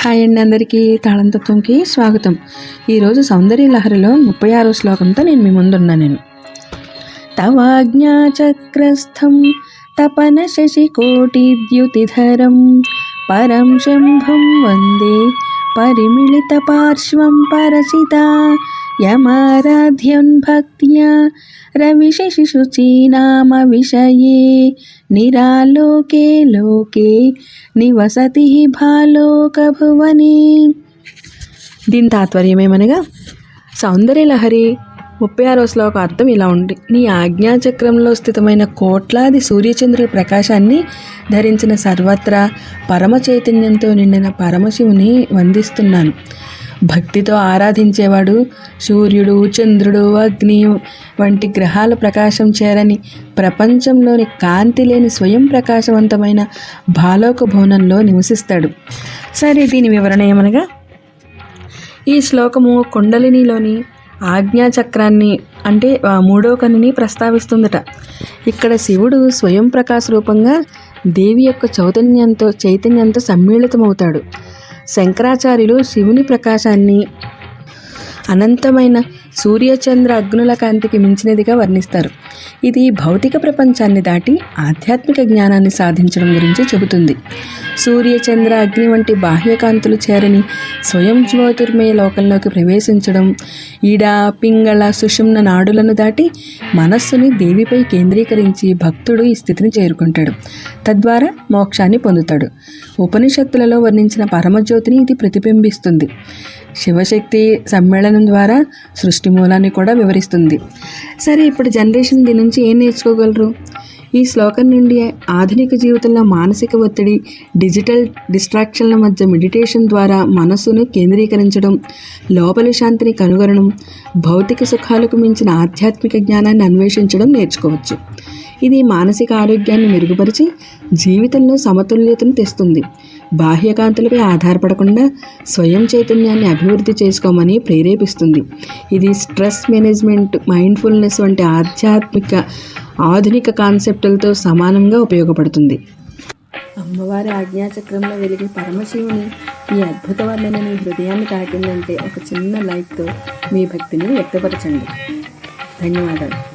Hi అండి అందరికీ తాళంతత్వంకి స్వాగతం. ఈరోజు సౌందర్య లహరిలో ముప్పై ఆరో శ్లోకంతో నేను మీ ముందున్నా నేను. తవాజ్ఞాచక్రస్థం తపన శశికోటిద్యుతిధరం పరం శంభం వందే పరిమిళిత పార్శ్వం పరచిత యమారాధ్యం భక్త్యా రవిశశిశుచీనామ విషయే నిరాలోకే లోకే నివసతి భాలోకభువనే దీని తాత్పర్యమేమనగా సౌందర్యలహరి ముప్పై ఆరో శ్లోక అర్థం ఇలా ఉంది. నీ ఆజ్ఞాచక్రంలో స్థితమైన కోట్లాది సూర్యచంద్రుల ప్రకాశాన్ని ధరించిన సర్వత్రా పరమ చైతన్యంతో నిండిన పరమశివుని వందిస్తున్నాను. భక్తితో ఆరాధించేవాడు సూర్యుడు చంద్రుడు అగ్ని వంటి గ్రహాల ప్రకాశం చేరని ప్రపంచంలోని కాంతి లేని స్వయం ప్రకాశవంతమైన బాలోక భవనంలో నివసిస్తాడు. సరే దీని వివరణ ఏమనగా? ఈ శ్లోకము కుండలినిలోని ఆజ్ఞాచక్రాన్ని అంటే మూడో కనిని ప్రస్తావిస్తుందట. ఇక్కడ శివుడు స్వయం ప్రకాశ రూపంగా దేవి యొక్క చైతన్యంతో చైతన్యంతో సమ్మిళితమవుతాడు. శంకరాచార్యులు శివుని ప్రకాశాన్ని అనంతమైన సూర్యచంద్ర అగ్నుల కాంతికి మించినదిగా వర్ణిస్తారు. ఇది భౌతిక ప్రపంచాన్ని దాటి ఆధ్యాత్మిక జ్ఞానాన్ని సాధించడం గురించి చెబుతుంది. సూర్యచంద్ర అగ్ని వంటి బాహ్యకాంతులు చేరని స్వయం జ్యోతిర్మయ లోకంలోకి ప్రవేశించడం ఈడ పింగళ సుషుమ్న నాడులను దాటి మనస్సుని దేవిపై కేంద్రీకరించి భక్తుడు ఈ స్థితిని చేరుకుంటాడు. తద్వారా మోక్షాన్ని పొందుతాడు. ఉపనిషత్తులలో వర్ణించిన పరమజ్యోతిని ఇది ప్రతిబింబిస్తుంది. శివశక్తి సమ్మేళనం ద్వారా సృష్టి మూలాన్ని కూడా వివరిస్తుంది. సరే ఇప్పుడు జనరేషన్ దీని నుంచి ఏం నేర్చుకోగలరు? ఈ శ్లోకం నుండి ఆధునిక జీవితంలో మానసిక ఒత్తిడి డిజిటల్ డిస్ట్రాక్షన్ల మధ్య మెడిటేషన్ ద్వారా మనస్సును కేంద్రీకరించడం లోపలి శాంతిని కనుగొనడం భౌతిక సుఖాలకు మించిన ఆధ్యాత్మిక జ్ఞానాన్ని అన్వేషించడం నేర్చుకోవచ్చు. ఇది మానసిక ఆరోగ్యాన్ని మెరుగుపరిచి జీవితంలో సమతుల్యతను తెస్తుంది. బాహ్యకాంతులపై ఆధారపడకుండా స్వయం చైతన్యాన్ని అభివృద్ధి చేసుకోమని ప్రేరేపిస్తుంది. ఇది స్ట్రెస్ మేనేజ్మెంట్ మైండ్ఫుల్నెస్ వంటి ఆధ్యాత్మిక ఆధునిక కాన్సెప్టులతో సమానంగా ఉపయోగపడుతుంది. అమ్మవారి ఆజ్ఞాచక్రంలో వెలిగే పరమశివుని ఈ అద్భుత వర్ణన మీ హృదయాన్ని తాకిందంటే ఒక చిన్న లైక్తో మీ భక్తిని వ్యక్తపరచండి. ధన్యవాదాలు.